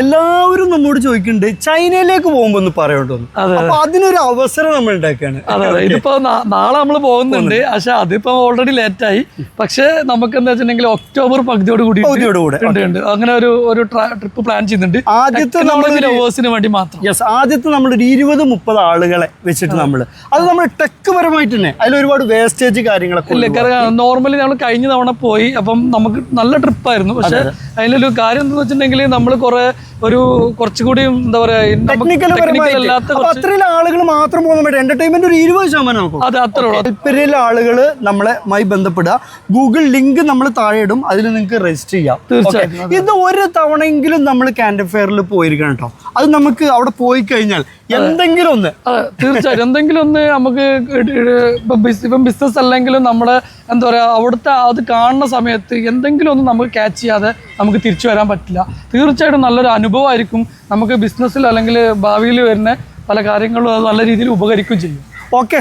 എല്ലാവരും നമ്മോട് ചോദിക്കുന്നുണ്ട് ചൈനയിലേക്ക് പോകുമ്പോ ഒന്ന് പറയണ്ടോ അപ്പൊ അതിനൊരു അവസരം നമ്മൾ ഉണ്ടാക്കുകയാണ്. അതെ അതെ. ഇതിപ്പോ നാളെ നമ്മൾ പോകുന്നുണ്ട്. പക്ഷെ അതിപ്പോ ഓൾറെഡി ലേറ്റ് ആയി. പക്ഷെ നമുക്ക് എന്താ വെച്ചിട്ടുണ്ടെങ്കിൽ ഒക്ടോബർ പകുതിയോട് കൂടി. ഉണ്ട്. അങ്ങനെ ഒരു ഒരു ട്രിപ്പ് പ്ലാൻ ചെയ്യുന്നുണ്ട് ആദ്യത്തെ നമ്മൾ ലവേഴ്സിന് വേണ്ടി മാത്രം. യെസ് ആദ്യത്തെ ഒരു ഇരുപത് മുപ്പത് ആളുകളെ വെച്ചിട്ട് നമ്മൾ അത് നമ്മൾ ടെക് പരമായിട്ട് തന്നെ. അതിൽ ഒരുപാട് വേസ്റ്റേജ് കാര്യങ്ങളൊക്കെ ഇല്ല കാരണം നോർമലി നമ്മൾ കഴിഞ്ഞ തവണ പോയി. അപ്പം നമുക്ക് നല്ല ട്രിപ്പായിരുന്നു പക്ഷെ അതിലൊരു കാര്യം എന്താണെന്ന് വെച്ചിട്ടുണ്ടെങ്കിൽ നമ്മൾ കുറെ ഒരു കുറച്ചുകൂടി എന്താ പറയാ ടെക്നിക്കൽ ടെക്നിക്കൽ പരമായിട്ട്. കുറച്ച് അത്രയും ആളുകൾ മാത്രം പോകുന്ന എന്റർടൈൻമെന്റ് ഒരു ഇരുപത് ശതമാനം അത് അതെ അത്രേ താല്പര്യമുള്ള ആളുകൾ നമ്മളെമായി ബന്ധപ്പെടുക. ഗൂഗിൾ ലിങ്ക് നമ്മൾ താഴെ ഇടും. അതിൽ നിങ്ങൾക്ക് രജിസ്റ്റർ ചെയ്യാം. തീർച്ചയായും ഇത് ഒരു തവണയെങ്കിലും നമ്മൾ കാൻഡ് ഫെയറിൽ പോയിരിക്കണം കേട്ടോ അത് നമുക്ക് അവിടെ പോയി കഴിഞ്ഞാൽ എന്തെങ്കിലും ഒന്ന്. തീർച്ചയായിട്ടും. എന്തെങ്കിലും ഒന്ന് നമുക്ക് ഇപ്പം ബിസിനസ് അല്ലെങ്കിലും നമ്മുടെ എന്താ പറയുക അവിടുത്തെ അത് കാണുന്ന സമയത്ത് എന്തെങ്കിലും ഒന്ന് നമുക്ക് ക്യാച്ച് ചെയ്യാതെ നമുക്ക് തിരിച്ചു വരാൻ പറ്റില്ല. തീർച്ചയായിട്ടും നല്ലൊരു അനുഭവമായിരിക്കും നമുക്ക് ബിസിനസ്സിൽ അല്ലെങ്കിൽ ഭാവിയിൽ വരുന്ന പല കാര്യങ്ങളും അത് നല്ല രീതിയിൽ ഉപകരിക്കുകയും ചെയ്യും. ഓക്കെ